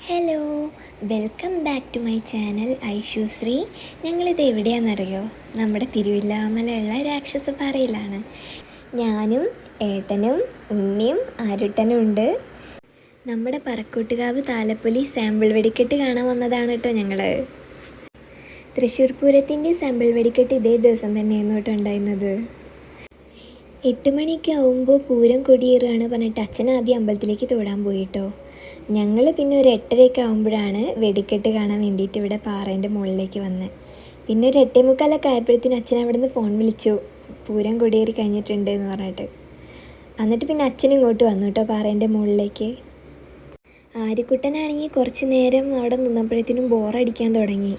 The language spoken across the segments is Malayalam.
Hello welcome back to my channel Aishusree ഞങ്ങളിത് എവിടെയാണെന്നറിയോ? നമ്മുടെ തിരുവില്ലാമലയുള്ള രാക്ഷസപ്പാറയിലാണ് ഞാനും ഏട്ടനും ഉണ്ണിയും ആരുട്ടനും ഉണ്ട്. നമ്മുടെ പറക്കൂട്ടുകാവ് താലപ്പൊലി സാമ്പിൾ വെടിക്കെട്ട് കാണാൻ വന്നതാണ് കേട്ടോ ഞങ്ങൾ തൃശ്ശൂർ പൂരത്തിന്റെ സാമ്പിൾ വെടിക്കെട്ട് ഇതേ ദിവസം തന്നെയായിരുന്നു കേട്ടോ ഉണ്ടായിരുന്നത്. എട്ട് മണിയൊക്കെ ആവുമ്പോൾ പൂരം കൊടിയേറുകയാണ് പറഞ്ഞിട്ട് അച്ഛൻ ആദ്യം അമ്പലത്തിലേക്ക് തൊടാൻ പോയിട്ടോ ഞങ്ങൾ പിന്നെ ഒരു എട്ടരയൊക്കെ ആകുമ്പോഴാണ് വെടിക്കെട്ട് കാണാൻ വേണ്ടിയിട്ട് ഇവിടെ പാറേന്റെ മുകളിലേക്ക് വന്നത് പിന്നെ ഒരു എട്ടേ മുക്കാലൊക്കെ ആയപ്പോഴത്തേനും അച്ഛൻ നിന്ന് ഫോൺ വിളിച്ചു. പൂരം കൊടിയേറി കഴിഞ്ഞിട്ടുണ്ട് എന്ന് പറഞ്ഞിട്ട്. എന്നിട്ട് പിന്നെ അച്ഛൻ ഇങ്ങോട്ട് വന്നു കേട്ടോ പാറേന്റെ മുകളിലേക്ക്. ആര്യക്കുട്ടനാണെങ്കിൽ കുറച്ച് നേരം അവിടെ നിന്നപ്പോഴത്തേനും ബോറടിക്കാൻ തുടങ്ങി.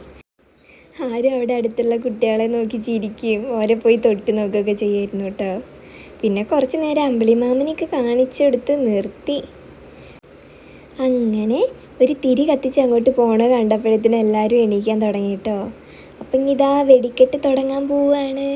ആരും അവിടെ അടുത്തുള്ള കുട്ടികളെ നോക്കി ചിരിക്കുകയും ഓരെ പോയി തൊട്ട് നോക്കുകയൊക്കെ ചെയ്യായിരുന്നു കേട്ടോ. പിന്നെ കുറച്ച് നേരം അമ്പിളിമാമനെയൊക്കെ കാണിച്ചെടുത്ത് നിർത്തി. അങ്ങനെ ഒരു തിരി കത്തിച്ച് അങ്ങോട്ട് പോണ കണ്ടപ്പോഴത്തേനും എല്ലാവരും എണീക്കാൻ തുടങ്ങി കേട്ടോ അപ്പം ഇതാ വെടിക്കെട്ട് തുടങ്ങാൻ പോവാണ്.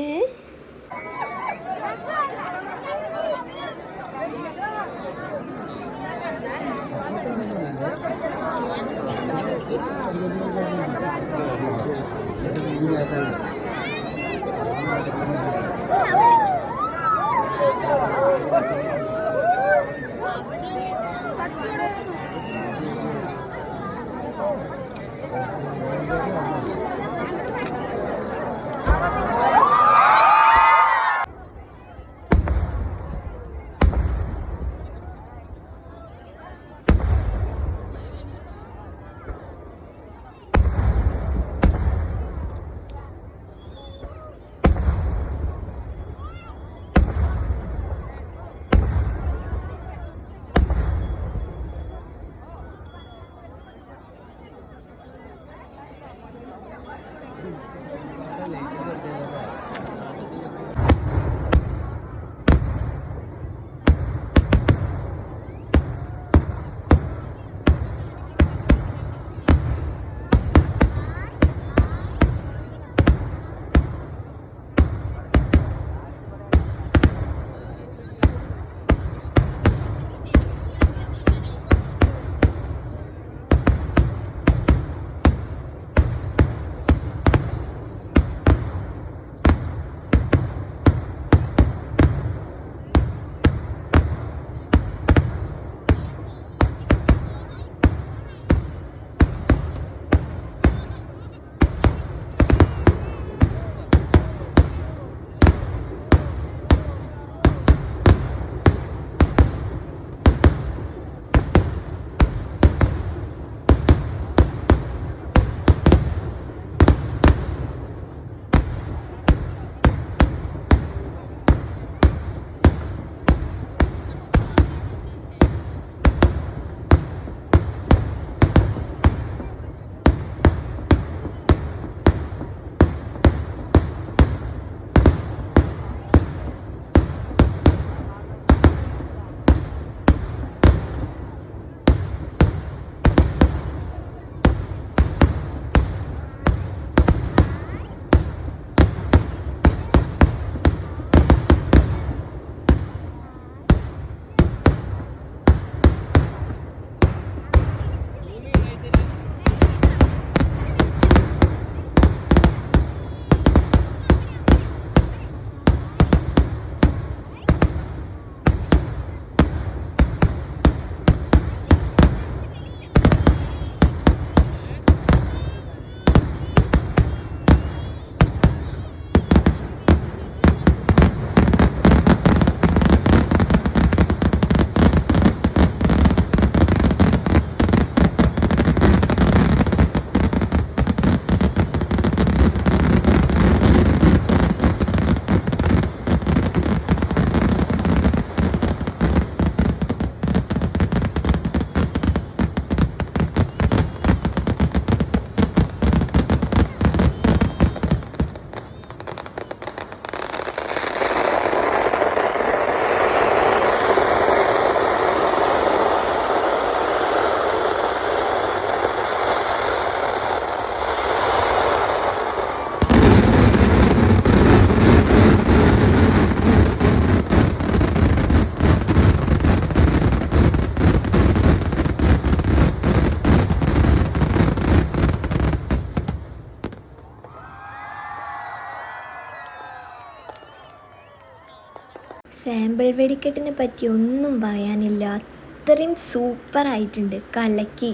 സാമ്പിൾ വെടിക്കെട്ടിനെ പറ്റി ഒന്നും പറയാനില്ല. അത്രയും സൂപ്പറായിട്ടുണ്ട് കലക്കി.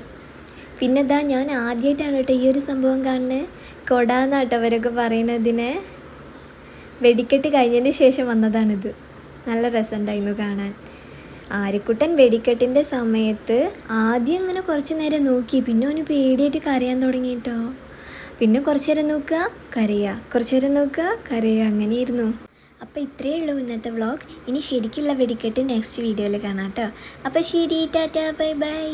പിന്നെ ഇതാ ഞാൻ ആദ്യമായിട്ടാണ് കേട്ടോ ഈ ഒരു സംഭവം കാണുന്നത് കൊടാന്നാട്ടോ അവരൊക്കെ പറയണതിനെ വെടിക്കെട്ട് കഴിഞ്ഞതിന് ശേഷം വന്നതാണിത്. നല്ല രസമുണ്ടായിരുന്നു കാണാൻ. ആരിക്കുട്ടൻ വെടിക്കെട്ടിന്റെ സമയത്ത് ആദ്യം ഇങ്ങനെ കുറച്ച് നേരം നോക്കി. പിന്നെ ഒന്ന് പേടിയായിട്ട് കരയാൻ തുടങ്ങി കേട്ടോ. പിന്നെ കുറച്ച് നേരം നോക്കുക കരയുക. കുറച്ച് നേരം നോക്കുക കരയുക. അങ്ങനെയായിരുന്നു. അപ്പോൾ ഇത്രയേ ഉള്ളൂ ഇന്നത്തെ വ്ളോഗ് ഇനി ശരിക്കുള്ള വെടിക്കെട്ട് നെക്സ്റ്റ് വീഡിയോയിൽ കാണാം കേട്ടോ അപ്പോൾ ശരി ടാറ്റാ ബൈ ബൈ.